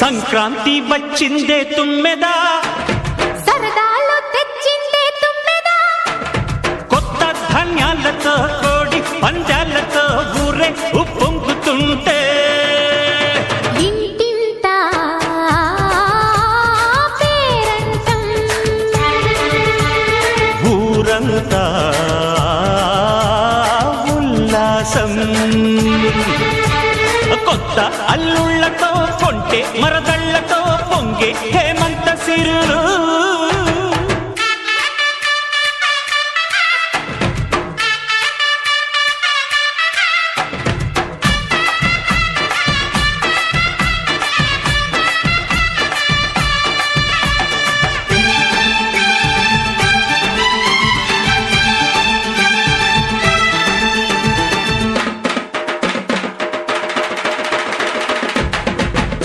సంక్రాంతి వచ్చిందే తుమ్మెదా? సరదాలు తెచ్చిందే తుమ్మెదా? కొత్త ధాన్యాలతో కోడి పందాలతో ఊరే ఉప్పొంగుతుంటే. ఊరంతా ఉల్లాసం. కొత్త అల్లుళ్ళతో కొంటే మరదళ్ళతో పొంగే హేమంత సిరులు.